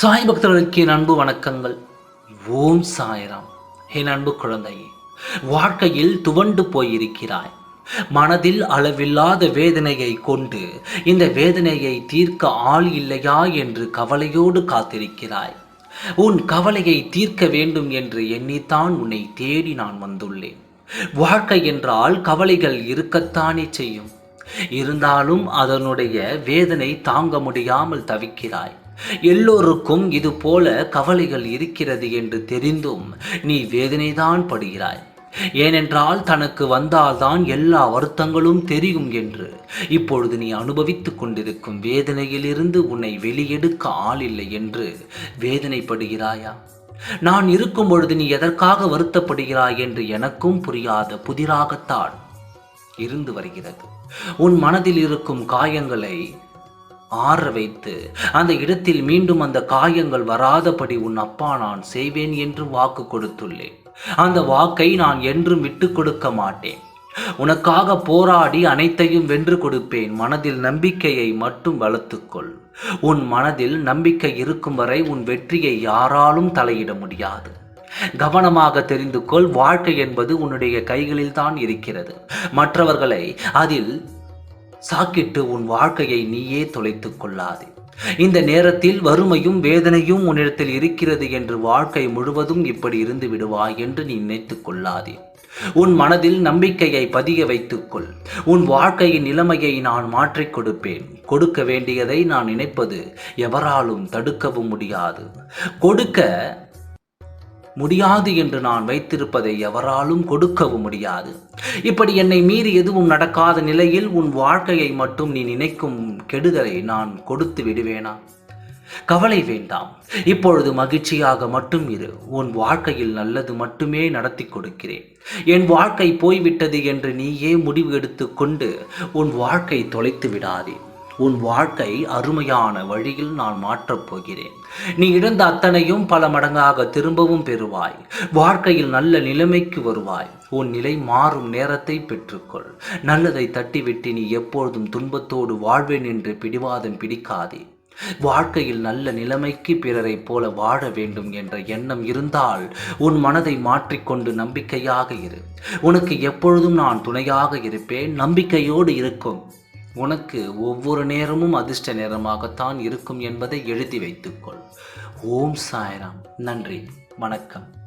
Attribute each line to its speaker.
Speaker 1: சாய் பக்தர்களுக்கு என் அன்பு வணக்கங்கள். ஓம் சாய்ராம். என் அன்பு குழந்தையே வாழ்க்கையில் துவண்டு போயிருக்கிறாய். மனதில் அளவில்லாத வேதனையை கொண்டு இந்த வேதனையை தீர்க்க ஆள் இல்லையா என்று கவலையோடு காத்திருக்கிறாய். உன் கவலையை தீர்க்க வேண்டும் என்று எண்ணித்தான் உன்னை தேடி நான் வந்துள்ளேன். வாழ்க்கை என்றால் கவலைகள் இருக்கத்தானே செய்யும். இருந்தாலும் அதனுடைய வேதனை தாங்க முடியாமல் தவிக்கிறாய். எல்லோருக்கும் இது போல கவலைகள் இருக்கிறது என்று தெரிந்தும் நீ வேதனைதான் படுகிறாய். ஏனென்றால் தனக்கு வந்தால்தான் எல்லா வருத்தங்களும் தெரியும் என்று. இப்பொழுது நீ அனுபவித்துக் கொண்டிருக்கும் வேதனையிலிருந்து உன்னை வெளியெடுக்க ஆள் இல்லை என்று வேதனைப்படுகிறாயா? நான் இருக்கும் பொழுது நீ எதற்காக வருத்தப்படுகிறாய் என்று எனக்கும் புரியாத புதிராகத்தான் இருந்து வருகிறது. உன் மனதில் இருக்கும் காயங்களை ஆற வைத்து அந்த இடத்தில் மீண்டும் அந்த காயங்கள் வராதபடி உன் அப்பா நான் செய்வேன் என்று வாக்கு கொடுத்துள்ளேன். அந்த வாக்கை நான் என்றும் விட்டு கொடுக்க மாட்டேன். உனக்காக போராடி அனைத்தையும் வென்று கொடுப்பேன். மனதில் நம்பிக்கையை மட்டும் வளர்த்துக்கொள். உன் மனதில் நம்பிக்கை இருக்கும் வரை உன் வெற்றியை யாராலும் தலையிட முடியாது. கவனமாக தெரிந்து கொள். வாழ்க்கை என்பது உன்னுடைய கைகளில் தான் இருக்கிறது. மற்றவர்களை அதில் சாக்கிட்டு உன் வாழ்க்கையை நீயே தொலைத்துக் கொள்ளாதே. இந்த நேரத்தில் வறுமையும் வேதனையும் உன்னிடத்தில் இருக்கிறது என்று வாழ்க்கை முழுவதும் இப்படி இருந்து விடுவாய் என்று நீ நினைத்துக் கொள்ளாதே. உன் மனதில் நம்பிக்கையை பதிய வைத்துக்கொள் உன் வாழ்க்கையின் நிலைமையை நான் மாற்றிக் கொடுப்பேன். கொடுக்க வேண்டியதை நான் நினைப்பது எவராலும் தடுக்கவும் முடியாது. கொடுக்க முடியாது என்று நான் வைத்திருப்பதை எவராலும் கொடுக்கவும் முடியாது. இப்படி என்னை மீறி எதுவும் நடக்காத நிலையில் உன் வாழ்க்கையை மட்டும் நீ நினைக்கும் கெடுதலை நான் கொடுத்து விடுவேனா? கவலை வேண்டாம். இப்பொழுது மகிழ்ச்சியாக மட்டும் இரு. உன் வாழ்க்கையில் நல்லது மட்டுமே நடத்தி கொடுக்கிறேன். என் வாழ்க்கை போய்விட்டது என்று நீயே முடிவு எடுத்துக்கொண்டு உன் வாழ்க்கை தொலைத்து விடாதே. உன் வாழ்க்கை அருமையான வழியில் நான் மாற்றப் போகிறேன். நீ இழந்த அத்தனையும் பல மடங்காக திரும்பவும் பெறுவாய். வாழ்க்கையில் நல்ல நிலைமைக்கு வருவாய். உன் நிலை மாறும் நேரத்தை பெற்றுக்கொள். நல்லதை தட்டிவிட்டு நீ எப்பொழுதும் துன்பத்தோடு வாழ்வேன் என்று பிடிவாதம் பிடிக்காதே. வாழ்க்கையில் நல்ல நிலைமைக்கு பிறரைப் போல வாழ வேண்டும் என்ற எண்ணம் இருந்தால் உன் மனதை மாற்றிக்கொண்டு நம்பிக்கையாக இரு. உனக்கு எப்பொழுதும் நான் துணையாக இருப்பேன். நம்பிக்கையோடு இருக்கும். உனக்கு ஒவ்வொரு நேரமும் அதிர்ஷ்ட நேரமாகத்தான் இருக்கும் என்பதை எழுதி வைத்துக்கொள். ஓம் சாய்ராம். நன்றி. வணக்கம்.